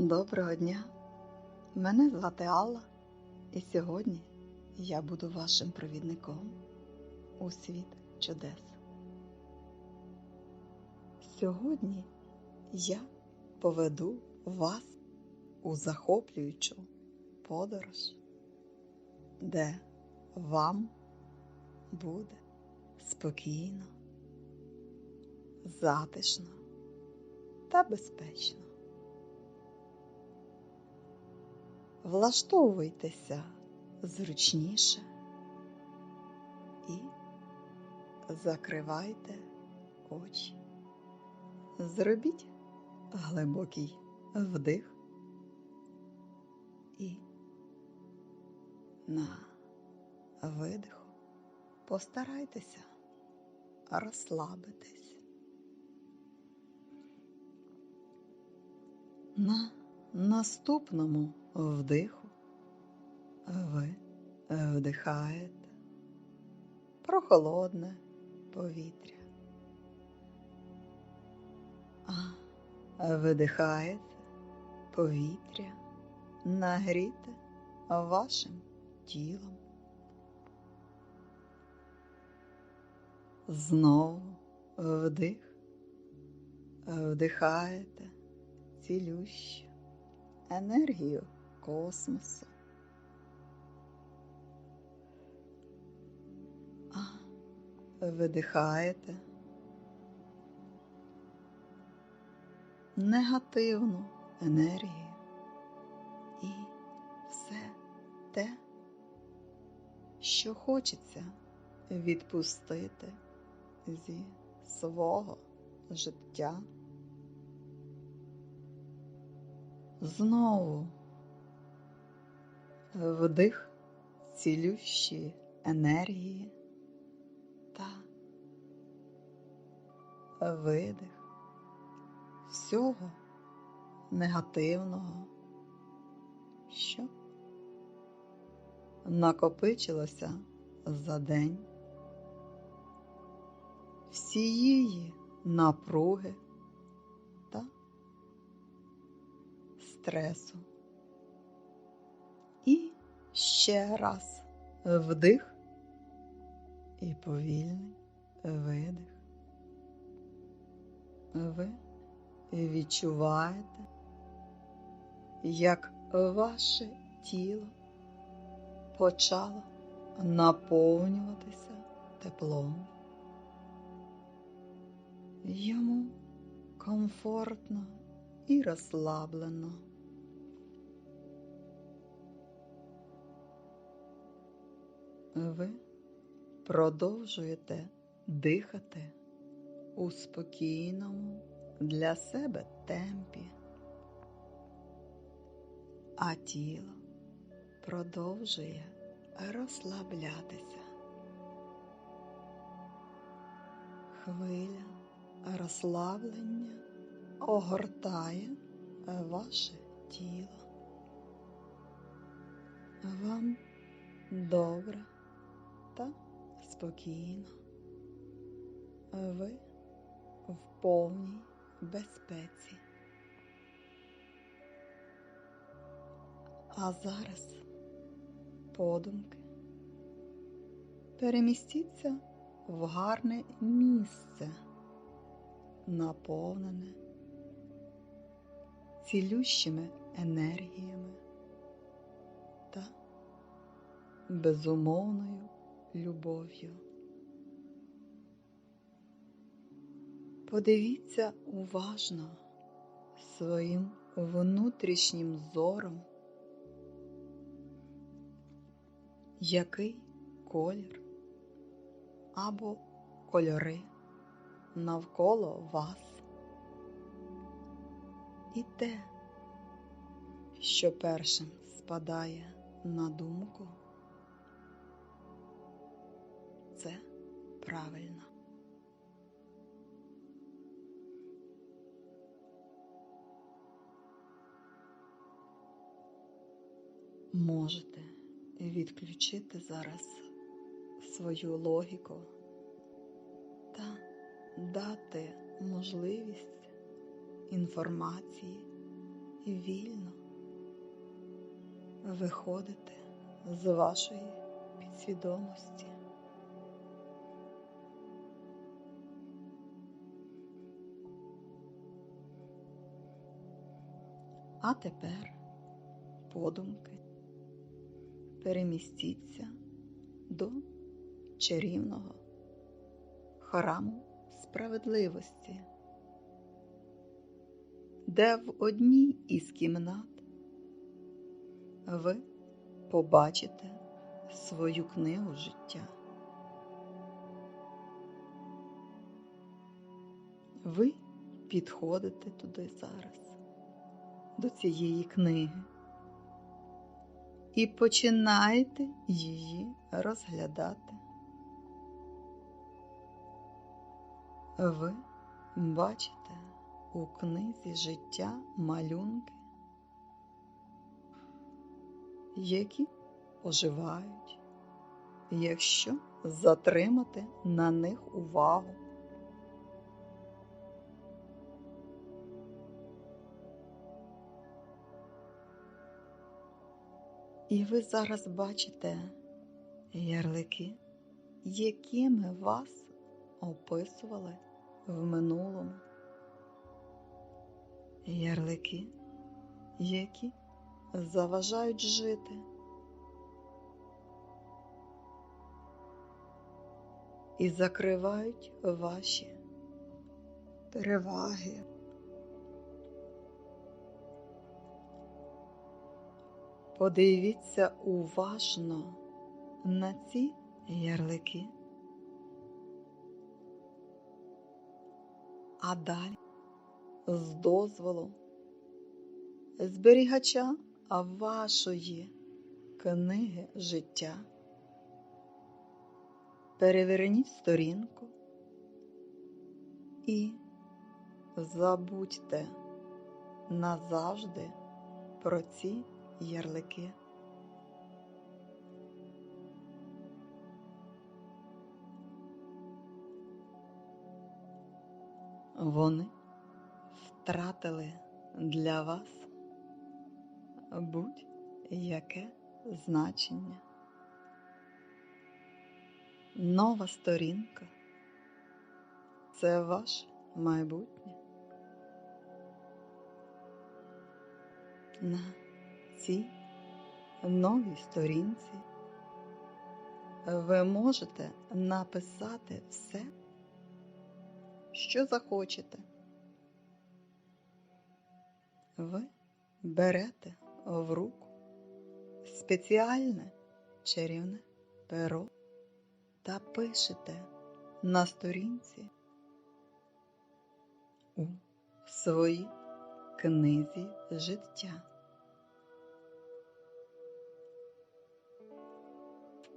Доброго дня! Мене звати Алла, і сьогодні я буду вашим провідником у світ чудес. Сьогодні я поведу вас у захоплюючу подорож, де вам буде спокійно, затишно та безпечно. Влаштовуйтеся зручніше і закривайте очі. Зробіть глибокий вдих і на видиху постарайтеся розслабитись. На наступному вдиху ви вдихаєте. Прохолодне повітря, а видихаєте повітря, нагріте вашим тілом. Знову вдих, вдихаєте цілющу енергію космосу. Видихаєте негативну енергію і все те, що хочеться відпустити зі свого життя. Знову вдих цілющі енергії та видих всього негативного, що накопичилося за день, всієї напруги та стресу. Ще раз вдих і повільний видих. Ви відчуваєте, як ваше тіло почало наповнюватися теплом. Йому комфортно і розслаблено. Ви продовжуєте дихати у спокійному для себе темпі, а тіло продовжує розслаблятися. Хвиля розслаблення огортає ваше тіло. Вам добре та спокійно. Ви в повній безпеці. А зараз подумки перемістіться в гарне місце, наповнене цілющими енергіями та безумовною любов'ю. Подивіться уважно своїм внутрішнім зором, який колір або кольори навколо вас. І те, що першим спадає на думку, це правильно. Можете відключити зараз свою логіку та дати можливість інформації вільно виходите з вашої підсвідомості. А тепер, подумки, перемістіться до чарівного храму справедливості, де в одній із кімнат ви побачите свою книгу життя. Ви підходите туди зараз, до цієї книги, і починаєте її розглядати. Ви бачите у книзі життя малюнки, які оживають, якщо затримати на них увагу. І ви зараз бачите ярлики, якими вас описували в минулому. Ярлики, які заважають жити. І закривають ваші переваги. Подивіться уважно на ці ярлики. А далі з дозволу зберігача вашої книги життя. Переверніть сторінку і забудьте назавжди про ці ярлики. Вони втратили для вас будь-яке значення. Нова сторінка це ваше майбутнє. На цій новій сторінці ви можете написати все, що захочете. Ви берете в руку спеціальне чарівне перо та пишете на сторінці у своїй книзі життя.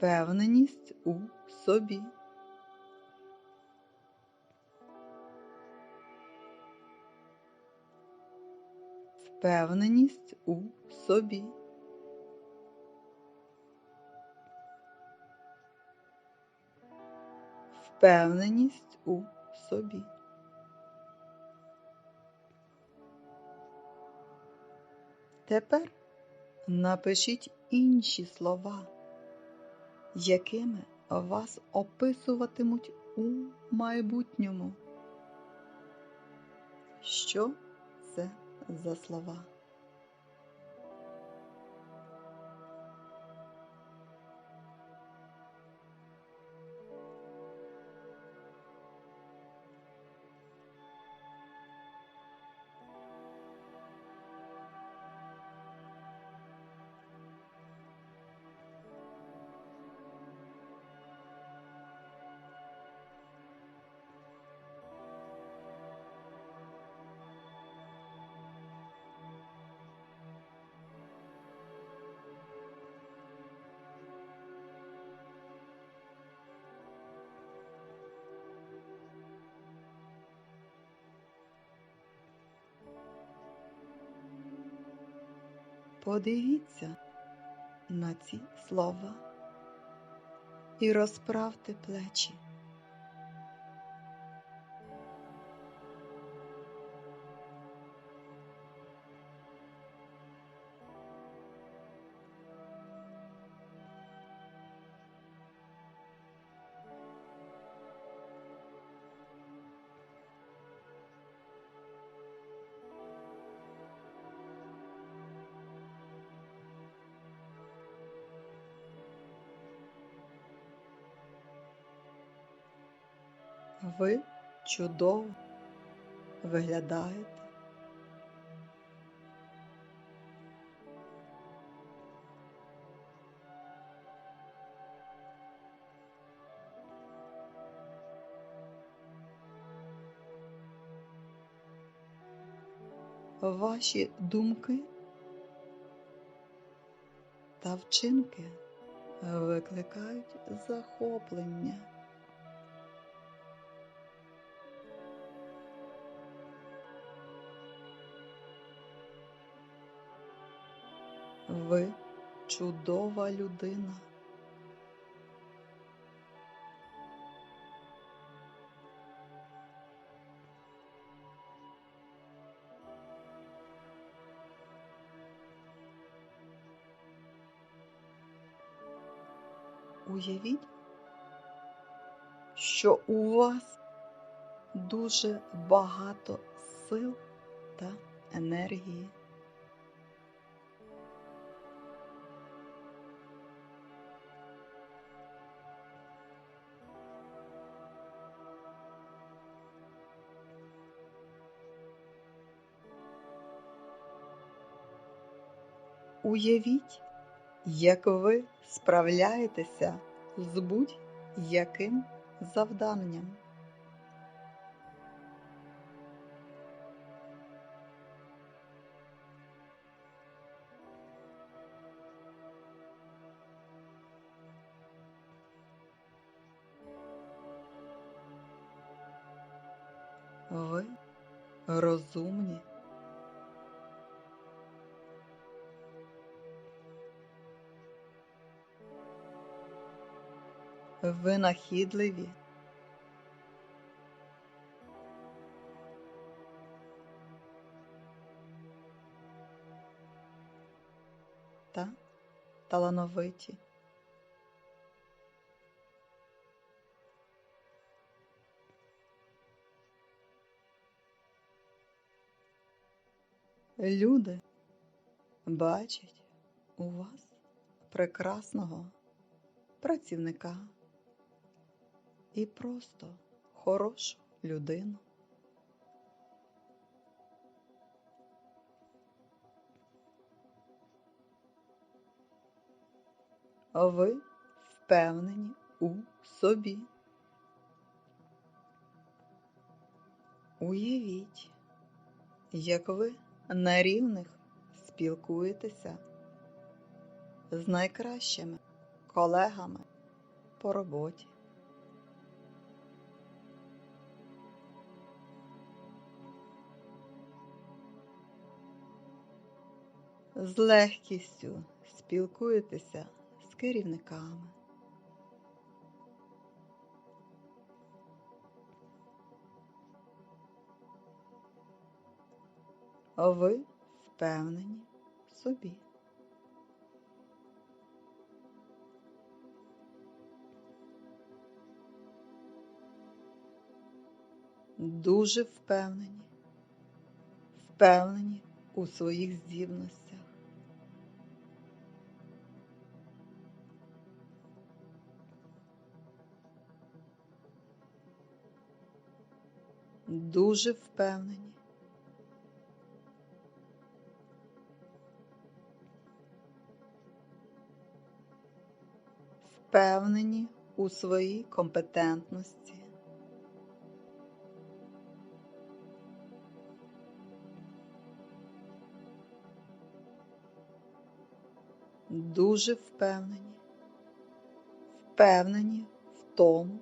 Впевненість у собі. Впевненість у собі. Впевненість у собі. Тепер напишіть інші слова, якими вас описуватимуть у майбутньому. Що це за слова? Подивіться на ці слова і розправте плечі. Ви чудово виглядаєте. Ваші думки та вчинки викликають захоплення. Ви чудова людина. Уявіть, що у вас дуже багато сил та енергії. Уявіть, як ви справляєтеся з будь-яким завданням. Ви розумні. Винахідливі. Та талановиті. Люди бачать у вас прекрасного працівника і просто хорошу людину. Ви впевнені у собі. Уявіть, як ви на рівних спілкуєтеся з найкращими колегами по роботі. З легкістю спілкуєтеся з керівниками. Ви впевнені в собі. Дуже впевнені, впевнені у своїх здібностях. Дуже впевнені. Впевнені у своїй компетентності. Дуже впевнені, впевнені в тому,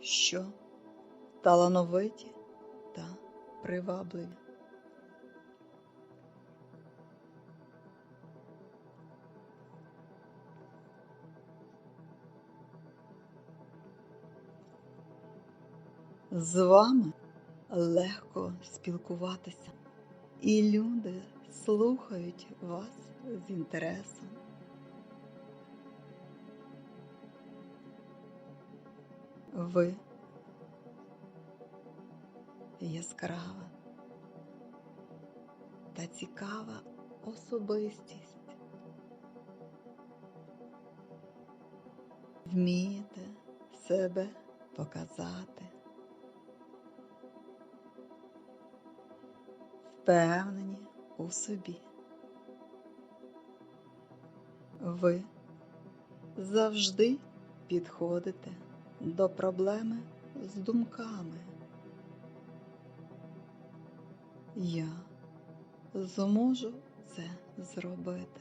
що талановиті та привабливі. З вами легко спілкуватися, і люди слухають вас з інтересом. Ви яскрава та цікава особистість. Вмієте себе показати, впевнені у собі. Ви завжди підходите до проблеми з думками. Я зможу це зробити.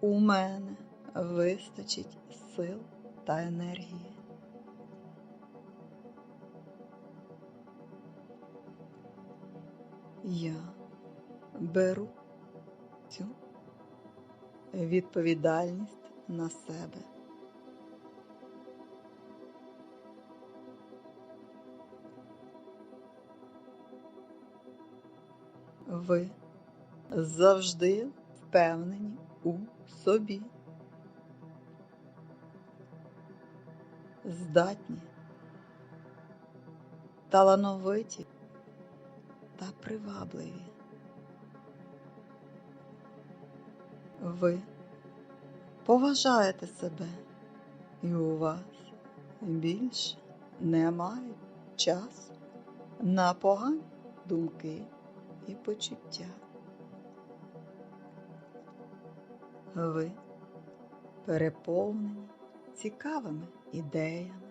У мене вистачить сил та енергії. Я беру цю відповідальність на себе. Ви завжди впевнені у собі, здатні, талановиті та привабливі. Ви поважаєте себе, і у вас більше немає часу на погані думки і почуття. Ви переповнені цікавими ідеями.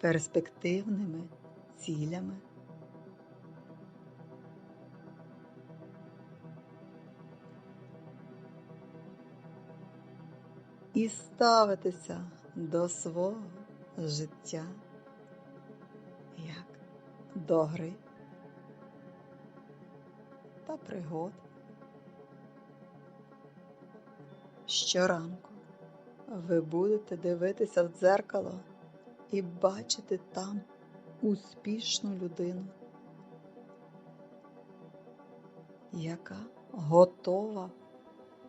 перспективними цілями. І ставитися до свого життя як до гри та пригод. Щоранку ви будете дивитися в дзеркало і бачити там успішну людину, яка готова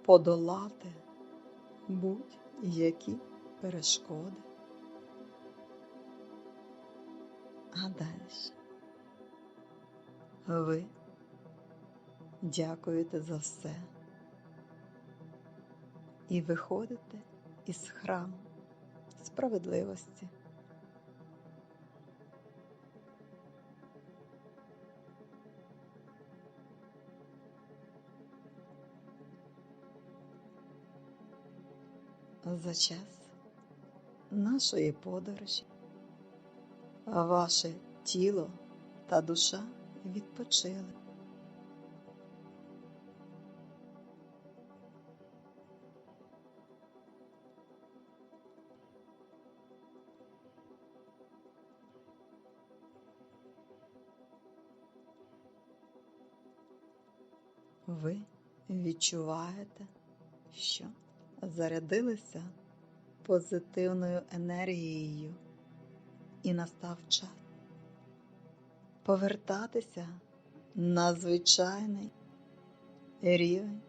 подолати будь-які перешкоди. А далі ви дякуєте за все і виходите із храму справедливості. За час нашої подорожі ваше тіло та душа відпочили. Ви відчуваєте, що зарядилися позитивною енергією і настав час повертатися на звичайний рівень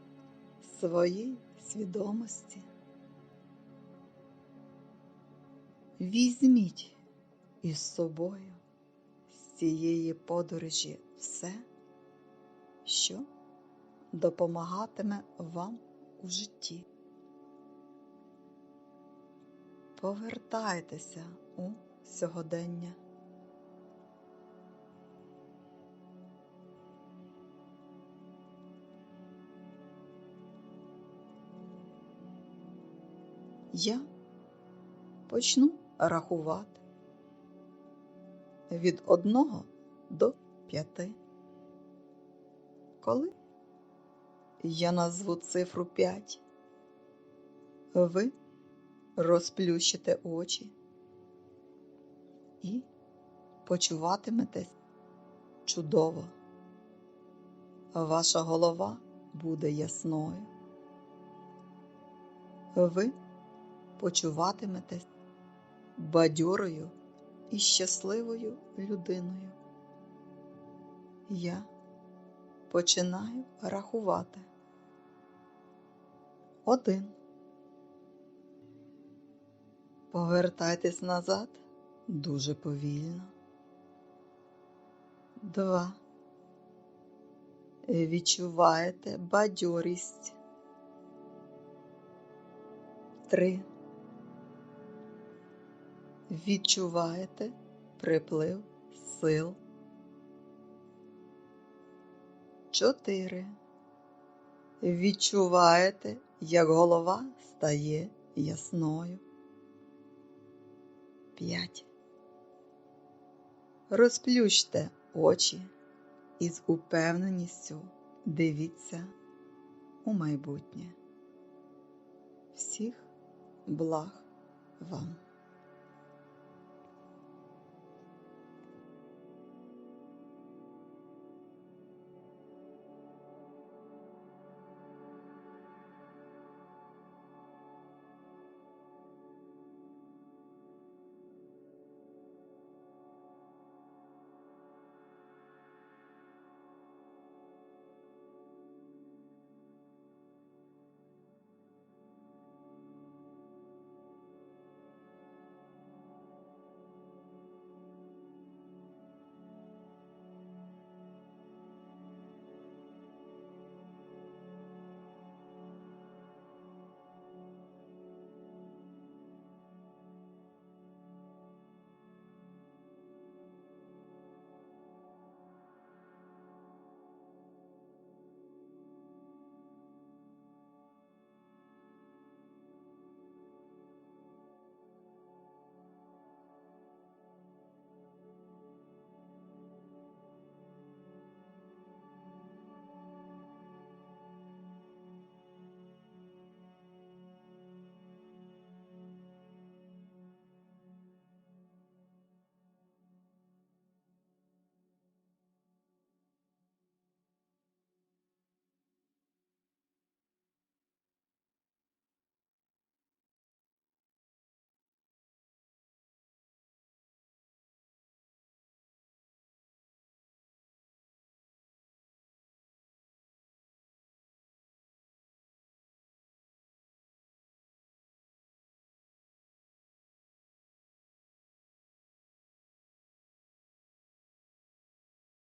своєї свідомості. Візьміть із собою з цієї подорожі все, що допомагатиме вам у житті. Повертайтеся у сьогодення. Я почну рахувати від одного до п'яти. Коли я назву цифру п'ять, ви розплющите очі і почуватиметесь чудово. Ваша голова буде ясною. Ви почуватиметесь бадьорою і щасливою людиною. Я починаю рахувати. Один. Повертайтесь назад дуже повільно. Два. Відчуваєте бадьорість. Три. Відчуваєте приплив сил. Чотири. Відчуваєте, як голова стає ясною. П'ять. Розплющте очі і з упевненістю дивіться у майбутнє. Всіх благ вам!